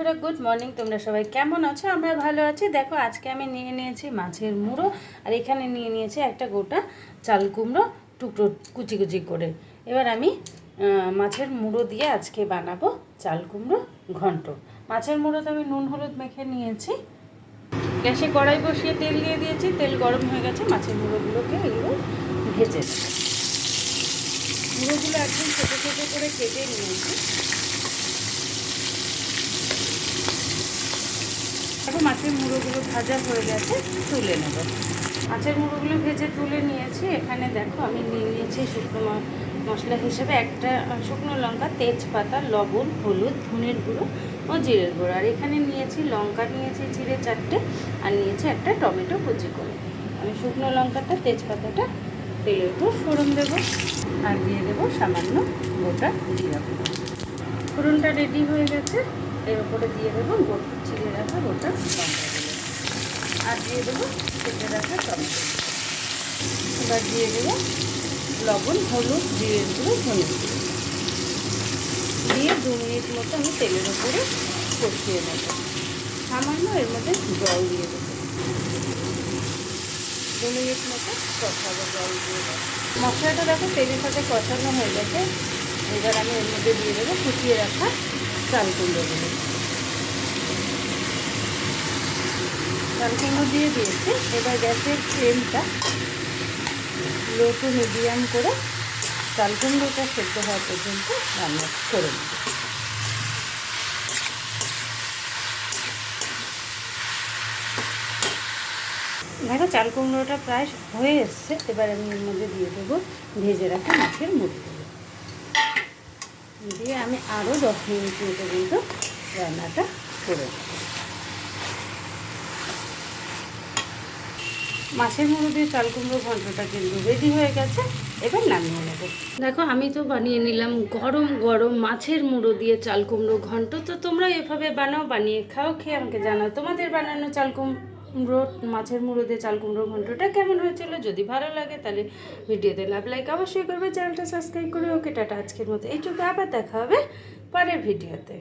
বন্ধুরা good morning তোমরা সবাই কেমন আছো? আমরা ভালো আছি। দেখো, আজকে আমি নিয়ে নিয়েছি মাছের মুড়ো, আর এখানে নিয়ে নিয়েছি একটা গোটা চাল কুমড়ো টুকরো কুচি কুচি করে। এবার আমি মাছের মুড়ো দিয়ে আজকে বানাবো চাল কুমড়ো ঘন্ট। মাছের মুড়ো তো আমি নুন, হলুদ মেখে নিয়েছি। গ্যাসে কড়াই বসিয়ে তেল দিয়ে দিয়েছি। তেল গরম হয়ে গেছে, মাছের মুড়োগুলোকে এগুলো ভেজে। মুড়োগুলো একদম ছোটো ছোটো করে কেটে নিয়েছি। মাছের মুড়োগুলো ভাজা হয়ে গেছে, তুলে নেব। মাছের মুড়োগুলো ভেজে তুলে নিয়েছি। এখানে দেখো আমি নিয়ে নিয়েছি শুকনো মশলা হিসেবে একটা শুকনো লঙ্কা, তেজপাতা, লবণ, হলুদ, ধনের গুঁড়ো ও জিরের গুঁড়ো। আর এখানে নিয়েছি লঙ্কা, নিয়েছি জিরে চারটে, আর নিয়েছি একটা টমেটো কুচি করে। আমি শুকনো লঙ্কাটা, তেজপাতাটা তেলের উপর ফোড়ন দেবো, আর দিয়ে দেবো সামান্য গোটা জিরা ফোড়নটা রেডি হয়ে গেছে। এর উপরে দিয়ে দেবো গোটা চিড়ে লঙ্কাগুলো আর দিয়ে দেবো কেটে রাখা টমেটো। এবার দিয়ে দেবো লবণ, হলুদ জিরের গুঁড়ো, ধনে দিয়ে দু মিনিট মতো আমি তেলের উপরে কষিয়ে নেব। সামান্য এর মধ্যে জল দিয়ে দেবো। দু মিনিট মতো কষাবো জল দিয়ে। দেবো মশলাটা দেখো তেলের সাথে কষানো হয়ে গেছে। এবার আমি এর মধ্যে দিয়ে দেবো ফুটিয়ে রাখা চাল কুমড়োগুলো। চাল কুমড়ো দিয়ে দিয়েছি। এবার গ্যাসের ফ্লেমটা লো টু মিডিয়াম করে চাল কুমড়োটা সেদ্ধ হওয়া পর্যন্ত রান্না করে নেব। দেখো চাল কুমড়োটা প্রায় হয়ে এসছে। এবার আমি এর মধ্যে দিয়ে দেবো ভেজে রাখা মাছের মুড়িগুলো। দিয়ে আমি আরও দশ মিনিট মতো কিন্তু রান্নাটা করে নেব। মাছের মুড়ো দিয়ে চাল কুমড়ো ঘন্টটা কিন্তু রেডি হয়ে গেছে। এবার নামিয়ে নেব। দেখো, আমি তো বানিয়ে নিলাম গরম গরম মাছের মুড়ো দিয়ে চাল কুমড়ো ঘন্ট। তো তোমরা এভাবে বানাও, বানিয়ে খাও, খেয়ে আমাকে জানাও। তোমাদের বানানো চাল কুমড়ো, মাছের মুড়ো দিয়ে চাল কুমড়ো ঘন্টটা কেমন হয়েছিল? যদি ভালো লাগে তাহলে ভিডিওতে লাভ লাইক অবশ্যই করবে। চ্যানেলটা সাবস্ক্রাইব করে ওকে, টাটা। আজকের মতো এইটুকু। আবার দেখা হবে পরের ভিডিওতে।